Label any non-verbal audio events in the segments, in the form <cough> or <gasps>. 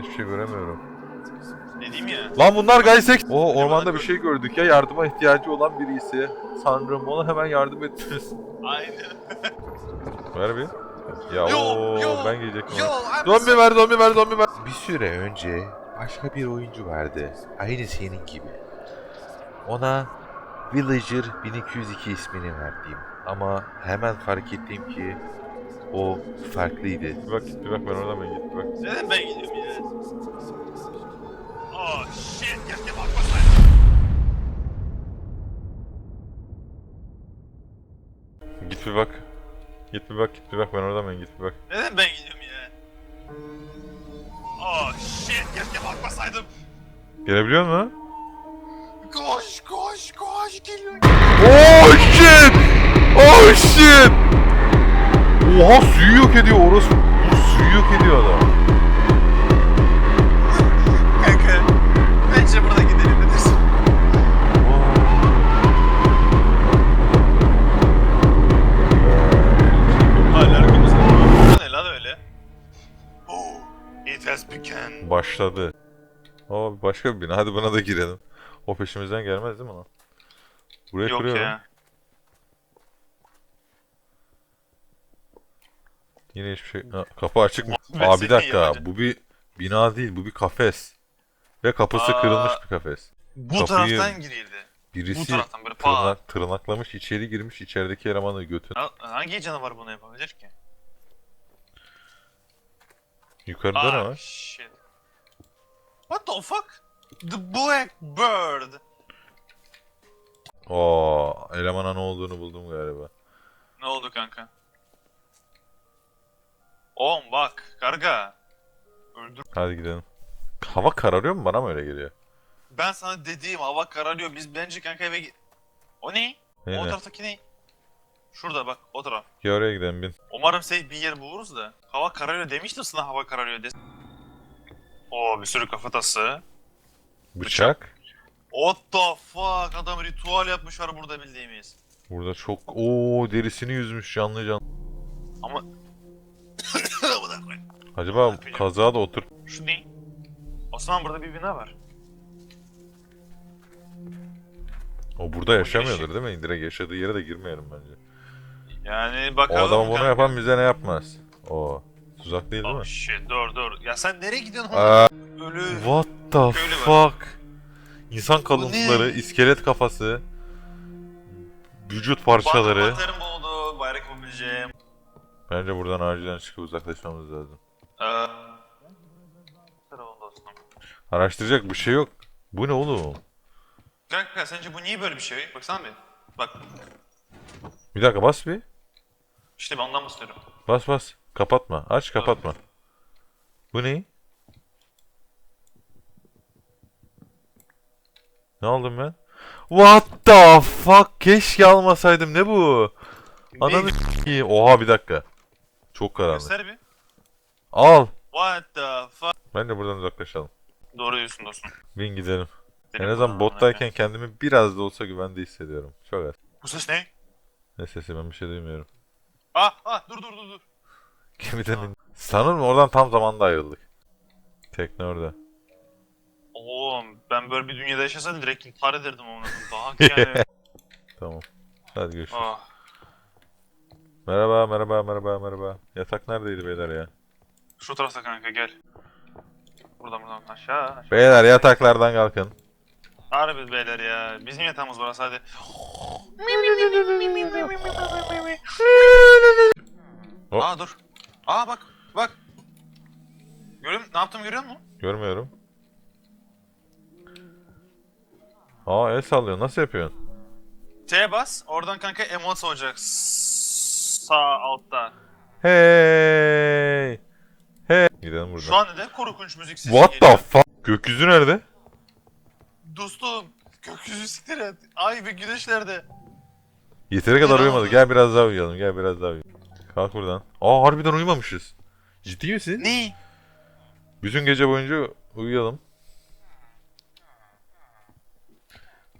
Hiçbir şey göremiyorum. Dediğim ya. Lan bunlar Gaysek. O ormanda bir şey gördük ya yardıma ihtiyacı olan birisi. Sanırım ona hemen yardım ettiniz. Aynen. Ver bir. Ya Yo, oo, yo, ben giyecektim. Yo. Zombi ver zombi ver zombi ver. Bir süre önce başka bir oyuncu vardı. Aynı senin gibi. Ona Villager 1202 ismini verdim. Ama hemen fark ettim ki o farklıydı. Bir bak git bir bak ben oradan ben git bir bak. Neden ben gidiyorum ya? Oh shit, keşke bakmasaydım. Git bir bak. Git bir bak git bir bak ben oradan ben git bir bak. Neden ben gidiyorum ya? Oh shit, keşke bakmasaydım. Gelebiliyor musun? Koş, koş, koş, geliyor. Oh shit! Oh shit! Oha suyu yok ediyor orası. Suyu yok ediyor adam. Kanka, bence burada gidelim ne dersin? Hala arkamızda. Bu ne lan öyle? Oh, it has begun. Başladı. Aa başka bir bina. Hadi buna da girelim. O peşimizden gelmez değil mi lan? Buraya Yok kırıyorum. ya. Yine hiçbir şey. Ha, kapı açık mı? Aa bir dakika. Bu bir bina değil. Bu bir kafes. Ve kapısı Aa. kırılmış bir kafes. Bu Kapıyı- taraftan girildi. Bu Birisi taraftan böyle pa. tırnak, tırnaklamış içeri girmiş içerideki elemanı götür. Ha- Hangi canavar bunu yapabilir ki? Yukarıda ne Ah var? shit. What the fuck? The Blackbird. Oo, elemana ne olduğunu buldum galiba. Ne oldu kanka? Oğlum bak karga. Öldür. Hadi gidelim. Hava kararıyor mu bana mı öyle geliyor? Ben sana dediğim hava kararıyor. Biz bence kanka eve git. O ne? Ne o ne? taraftaki ne? Şurada bak o taraf. Gel oraya gidelim bin. Umarım şey bir yer buluruz da. Hava kararıyor demiştim sana hava kararıyor des. Oo bir sürü kafatası. Bıçak. What the fuck adam ritüel yapmış var burada bildiğimiz. Burada çok... Oo derisini yüzmüş canlı canlı. Ama... Acaba kazağa da otur. Şu ne? Osman burada bir bina var. O burada yaşamıyordur değil mi? Direkt yaşadığı yere de girmeyelim bence. Yani O bakalım. adama bunu kanka. yapan bize ne yapmaz? O tuzak değil değil Oh mi? shit dur dur. Ya sen nereye gidiyorsun? Aa, Ölü. what the Köylü fuck? İnsan kalıntıları, iskelet kafası, vücut parçaları. Bayrak. Bence buradan acilen çıkıp uzaklaşmamız lazım. Ee... Dostum. Araştıracak bir şey yok. Bu ne oğlum? Kanka sence bu niye böyle bir şey? Baksana bir. Bak. Bir dakika bas bir. İşte ben ondan bahsediyorum. Bas bas. Kapatma. Aç kapatma. Bu ne? Ne aldım ben? What the fuck? Keşke almasaydım. Ne bu? Ananı s**eyim. Oha bir dakika. Çok karanlık. Göster bir. Al. What the fuck? Bence buradan uzaklaşalım. Doğru diyorsun dostum. Bin gidelim. En Benim azından bu- bottayken kendimi biraz da olsa güvende hissediyorum. Çok az. Bu ses ne? Ne sesi ben bir şey duymuyorum. Ah ah dur dur dur dur. Gemiden in. Sanırım oradan tam zamanda ayrıldık. Tekne orada. Oğlum ben böyle bir dünyada yaşasaydım direkt intihar ederdim onu. Daha yani. <laughs> Tamam. Hadi görüşürüz. ah. Merhaba, merhaba, merhaba, merhaba. Yatak neredeydi beyler ya? Şu tarafta kanka gel. Buradan buradan aşağı. aşağı. Beyler yataklardan kalkın. Harbi beyler ya. Bizim yatağımız burası hadi. Hop. Aa dur. Aa bak bak. Görüyor Ne yaptım görüyor musun? Görmüyorum. Aa el sallıyor. Nasıl yapıyorsun? T'ye bas. Oradan kanka emote olacak. Sağ altta. Hey! Hey! Gidelim buradan. Şu an neden korkunç müzik sesi What geliyor? the fuck? Gökyüzü nerede? Dostum gökyüzü siktir et. Ay ve güneş nerede? Yeteri kadar oldu? Gel biraz daha uyuyalım. Gel biraz daha uyuyalım. Kalk buradan. Aa harbiden uyumamışız. Ciddi misin? Ne? Bütün gece boyunca uyuyalım.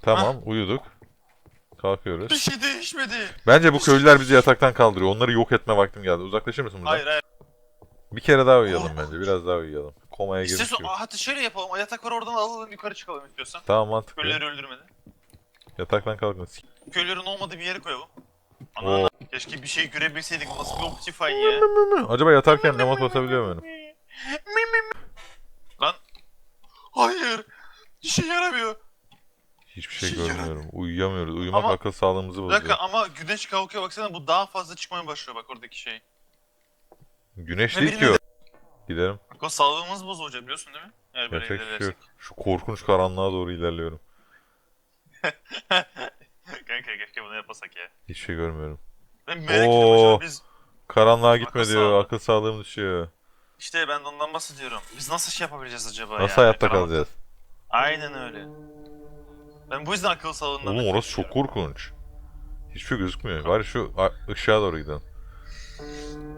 Tamam uyuduk. Kalkıyoruz. Bir şey değişmedi. Bence bu köylüler bizi yataktan kaldırıyor. Onları yok etme vaktim geldi. Uzaklaşır mısın buradan? Hayır hayır. Bir kere daha uyuyalım bence. Biraz daha uyuyalım. komaya girmiş İstiyorsan gibi. Aa, hatta şöyle yapalım. Yatak var oradan alalım yukarı çıkalım istiyorsan. Tamam mantıklı. Köyleri öldürmeden. Yataktan kalkın. S- Köylerin olmadığı bir yere koyalım. Oo. Ana keşke bir şey görebilseydik. Bu Nasıl bir optify ya? Acaba yatarken remote basabiliyor muyum? Lan. Hayır. İşe yaramıyor. Hiçbir şey Şey görmüyorum. Uyuyamıyoruz. Uyumak Ama- akıl sağlığımızı Bir bozuyor. dakika ama güneş kalkıyor baksana bu daha fazla çıkmaya başlıyor bak oradaki şey. Güneş Ne değil ki o. bileyim Gidelim. Bak o sağlığımız bozulacak biliyorsun değil mi? Eğer böyle yok. ilerlersek. Şu korkunç karanlığa doğru ilerliyorum. <laughs> Kanka keşke bunu yapmasak ya. Hiçbir şey görmüyorum. Ben merak ediyorum Oo. hocam biz. Karanlığa gitme Akıl diyor. sağlığı. Akıl sağlığım düşüyor. İşte ben de ondan bahsediyorum. Biz nasıl şey yapabileceğiz acaba Nasıl ya? hayatta Karanlık- kalacağız? Aynen öyle. Ben bu yüzden akıl sağlığından Oğlum nefret orası çok ediyorum. korkunç. Hiçbir şey gözükmüyor. Bari şu a- ışığa doğru gidelim.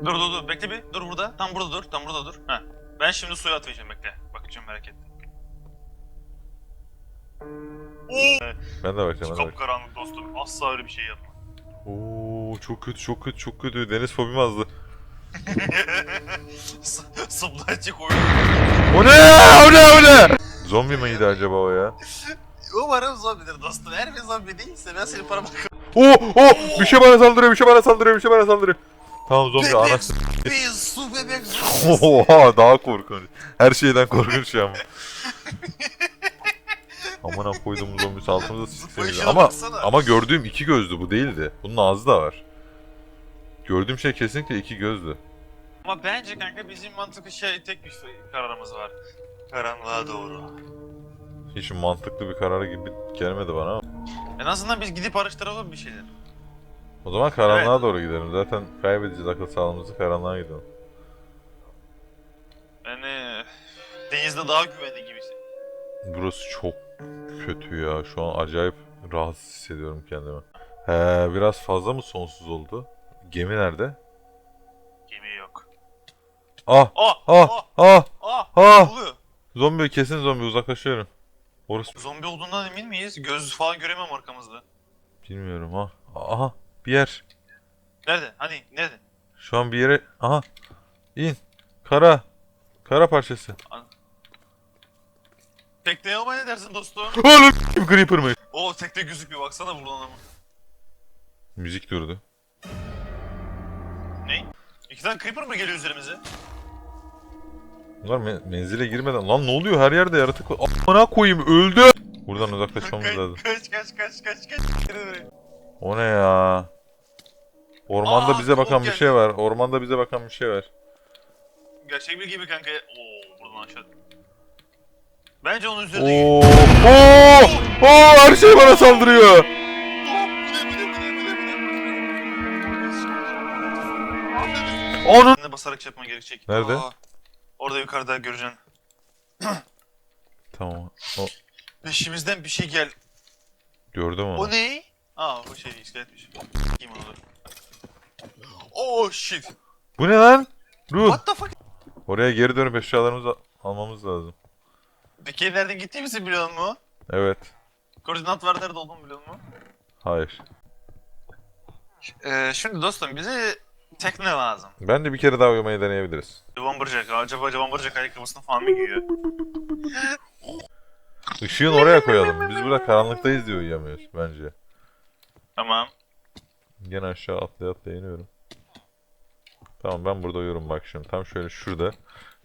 Dur dur dur bekle bir. Dur burada. Tam burada dur. Tam burada dur. Heh. Ben şimdi suya atlayacağım bekle. Bakacağım merak etme. Oo! Ben de bakacağım. Ben de bakacağım. Kapkaranlık dostum. Asla öyle bir şey yapma. Oo çok kötü çok kötü çok kötü. Deniz fobim azdı. <laughs> Supply'cı koyuyor. O ne? O ne? O ne? Zombi miydi acaba o ya? Umarım zombidir dostum. Eğer bir zombi değilse ben senin parama Oh oh bir şey bana saldırıyor bir şey bana saldırıyor bir şey bana saldırıyor. Tamam zombi Bebek anası. Bir su bebek su. <laughs> Oha daha korkunç. Her şeyden korkunç ya ama. <laughs> Aman ha koyduğumuz zombi altımıza sikseydi. Ama baksana. ama gördüğüm iki gözlü bu değildi. Bunun ağzı da var. Gördüğüm şey kesinlikle iki gözlü. Ama bence kanka bizim mantıklı şey tek bir kararımız var. Karanlığa doğru. Hiç mantıklı bir karar gibi gelmedi bana ama. En azından biz gidip araştıralım bir şeyler. O zaman karanlığa Evet. doğru gidelim. Zaten kaybedeceğiz akıl sağlığımızı karanlığa gidelim. Yani denizde daha güvenli gibisi. Burası çok kötü ya. Şu an acayip rahatsız hissediyorum kendimi. He, biraz fazla mı sonsuz oldu? Gemi nerede? Gemi yok. Ah! Ah! Ah! Ah! Ah! Ah! Ah! Oluyor? Zombi kesin zombi uzaklaşıyorum. Orası Zombi olduğundan emin miyiz? Göz falan göremem arkamızda. bilmiyorum ha. Aha bir yer. Nerede? Hani? Nerede? Şu an bir yere aha in. Kara. Kara parçası. Tekneye ama ne dersin dostum? Oğlum Creeper mı? Oo tekne gözükmüyor baksana buradan ama. Müzik durdu. Ne? İki tane creeper mı geliyor üzerimize? Bunlar me- menzile girmeden lan ne oluyor her yerde yaratık var. Amına koyayım öldü. Buradan uzaklaşmamız lazım. Kaç kaç kaç kaç kaç. Geri dönüyor. O ne ya? Ormanda Aa, bize bakan bir geldi. şey var. Ormanda bize bakan bir şey var. Gerçek bir gibi kanka. Oo buradan aşağı. Bence onun üzerinde... Oo! Oo! Oo! Her şey bana saldırıyor. Onun Ne basarak şey yapman gerekecek. Nerede? Aa, orada yukarıda göreceksin. Tamam. O, Peşimizden bir şey gel. gördüm onu. O ne? Aa o şey iskeletmiş. Kim onu. Oh shit. Bu ne lan? Ruh. What the fuck? Oraya geri dönüp eşyalarımızı al- almamız lazım. Peki nereden gittiğimizi biliyor musun? Evet. Koordinat ver nerede olduğunu biliyor musun? Hayır. Ee, şimdi dostum bize tekne lazım. Ben de bir kere daha uyumayı deneyebiliriz. Bomberjack. Acaba Bomberjack ayakkabısını falan mı giyiyor? Işığın oraya koyalım. Biz burada karanlıktayız diye uyuyamıyoruz bence. Tamam. Gene aşağı atlaya atlaya iniyorum. Tamam ben burada uyuyorum bak şimdi. Tam şöyle şurada.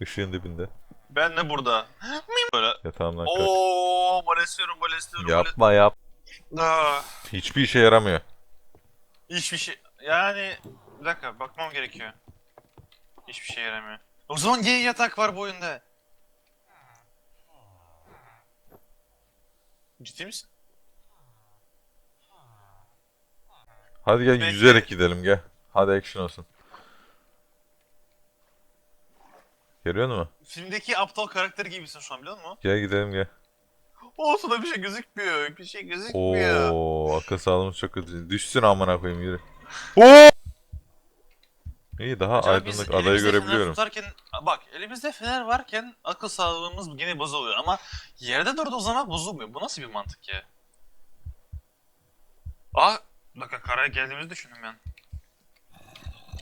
ışığın dibinde. Ben de burada. <gasps> Böyle. Yatağımdan kalk. Oo, gol istiyorum, gol istiyorum. gol Yapma yap. Ah, Hiçbir işe yaramıyor. hiçbir şey. Yani bir dakika bakmam gerekiyor. Hiçbir şey yaramıyor. O zaman niye yatak var bu oyunda? Ciddi misin? Hadi gel Peki. yüzerek gidelim gel. Hadi action olsun. Görüyor musun? Filmdeki aptal karakter gibisin şu an biliyor musun? Gel gidelim gel. Olsun da bir şey gözükmüyor. Bir şey gözükmüyor. Oo, akıl sağlığımız çok kötü. Düşsün amına koyayım yürü. Oo! İyi daha Acaba aydınlık adayı görebiliyorum. Tutarken, bak elimizde fener varken akıl sağlığımız gene bozuluyor ama yerde durduğu zaman bozulmuyor. Bu nasıl bir mantık ya? Aa, bir dakika karaya geldiğimizi düşündüm ben.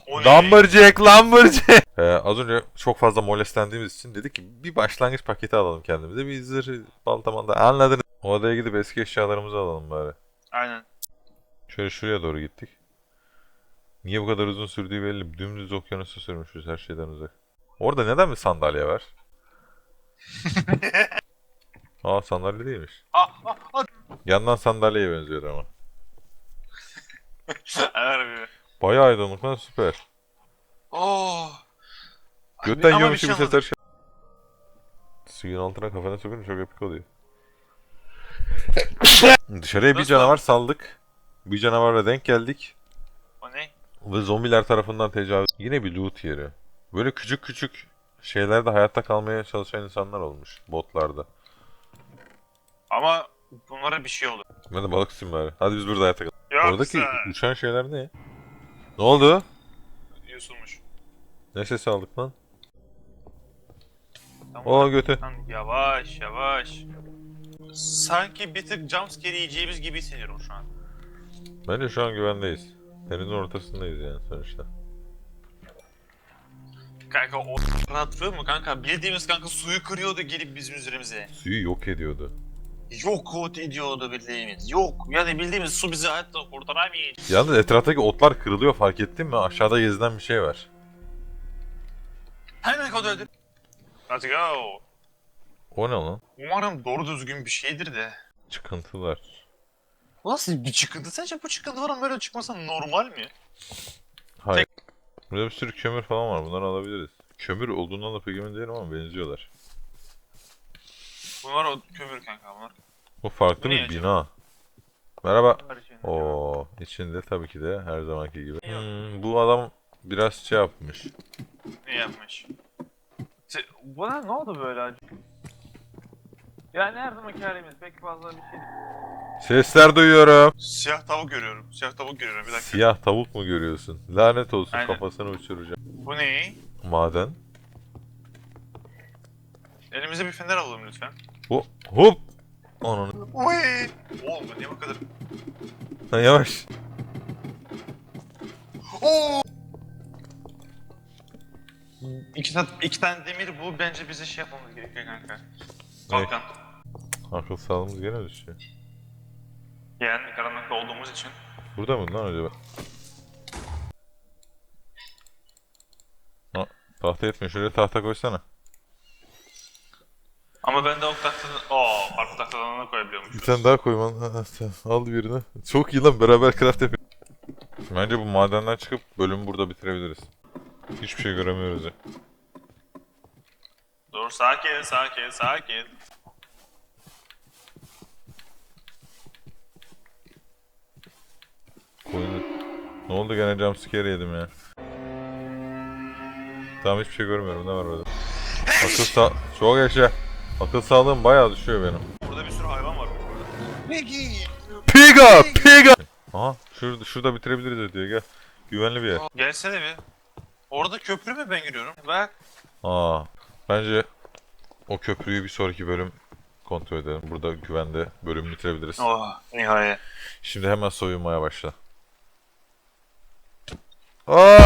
O ne? Lumberjack, Lumberjack. Ee, az önce çok fazla molestlendiğimiz için dedik ki bir başlangıç paketi alalım kendimize. Bir zırh, baltamanda anladınız. O odaya gidip eski eşyalarımızı alalım bari. Aynen. Şöyle şuraya doğru gittik. Niye bu kadar uzun sürdüğü belli. Dümdüz okyanusa sürmüşüz her şeyden uzak. Orada neden bir sandalye var? <laughs> Aa sandalye değilmiş. Ah ah ah. Yandan sandalyeye benziyor ama. <laughs> Harbi. Bayağı aydınlık lan süper. Oh. Götten Ama yiyormuş bir gibi şey sesler şey. Suyun altına kafana sokunca çok epik oluyor. <coughs> Dışarıya bir Nasıl? canavar saldık. Bir canavarla denk geldik. O ne? Ve zombiler tarafından tecavüz. Yine bir loot yeri. Böyle küçük küçük şeylerde hayatta kalmaya çalışan insanlar olmuş botlarda. Ama bunlara bir şey oldu. Ben de balık tutayım bari. Hadi biz burada hayatta kalalım. Yoksa... Oradaki uçan şeyler ne? Ne oldu? Yusulmuş. Ne ses aldık lan? Tamam. O götü. Yavaş yavaş. Sanki bir tık jumpscare yiyeceğimiz gibi hissediyorum şu an. Bence şu an güvendeyiz. Denizin ortasındayız yani sonuçta. Kanka o rahatlığı mı kanka? Bildiğimiz kanka suyu kırıyordu gelip bizim üzerimize. Suyu yok ediyordu. Yok o ediyordu bildiğimiz. Yok. Yani bildiğimiz su bizi hayatta kurtaramayacak. Yalnız etraftaki otlar kırılıyor fark ettin mi? Aşağıda gezilen bir şey var. Hemen kod öldür. Let's go. O ne lan? Umarım doğru düzgün bir şeydir de. Çıkıntılar. Bu Nasıl bir çıkıntı? Sence bu çıkıntıların böyle çıkması normal mi? Hayır. Burada bir sürü kömür falan var. Bunları alabiliriz. Kömür olduğundan da pek emin değilim ama benziyorlar. Bunlar o kömür kanka bunlar. Bu farklı Bu ne bir acaba? bina. Merhaba. Bunlar için. Oo, içinde tabii ki de her zamanki gibi. Hmm, bu adam biraz şey yapmış. Ne yapmış? Se- Buna ne oldu böyle acı? Yani her zamanki halimiz pek fazla bir şey Sesler duyuyorum. Siyah tavuk görüyorum. Siyah tavuk görüyorum. Bir dakika. Siyah tavuk mu görüyorsun? Lanet olsun Aynen. kafasını uçuracağım. Bu ne? Maden. Elimize bir fener alalım lütfen. Bu hop. Ananı. Uy! Oğlum bu niye bu kadar? Lan yavaş. Oo! İki, tane, iki tane demir bu bence bize şey yapmamız gerekiyor kanka. Kalkan. Akıl sağlığımız gene düşüyor. Yani karanlıkta olduğumuz için. Burada mı lan acaba? Ha, tahta yetmiyor. Şuraya tahta koysana. Ama ben de o tahtadan... Oo, farklı tahtadan da koyabiliyormuş. Bir tane daha koyman. Ha. Al birini. Çok iyi lan beraber craft yapıyoruz. Bence bu madenden çıkıp bölümü burada bitirebiliriz. Hiçbir şey göremiyoruz ya. Dur sakin sakin sakin. Koyunu. Ne oldu gene jumpscare yedim ya. Tamam hiçbir şey görmüyorum. Ne var orada? Sağ... Çok yaşa. Akıl sağlığım bayağı düşüyor benim. Burada bir sürü hayvan var bu arada. Peki. Piga! Piga! Aha şurada, şurada bitirebiliriz diyor gel. Güvenli bir yer. Gelsene bir. Orada köprü mü ben giriyorum? Bak. Aa, bence o köprüyü bir sonraki bölüm kontrol edelim. Burada güvende bölümü bitirebiliriz. Oh nihayet. Şimdi hemen soyunmaya başla. Aa!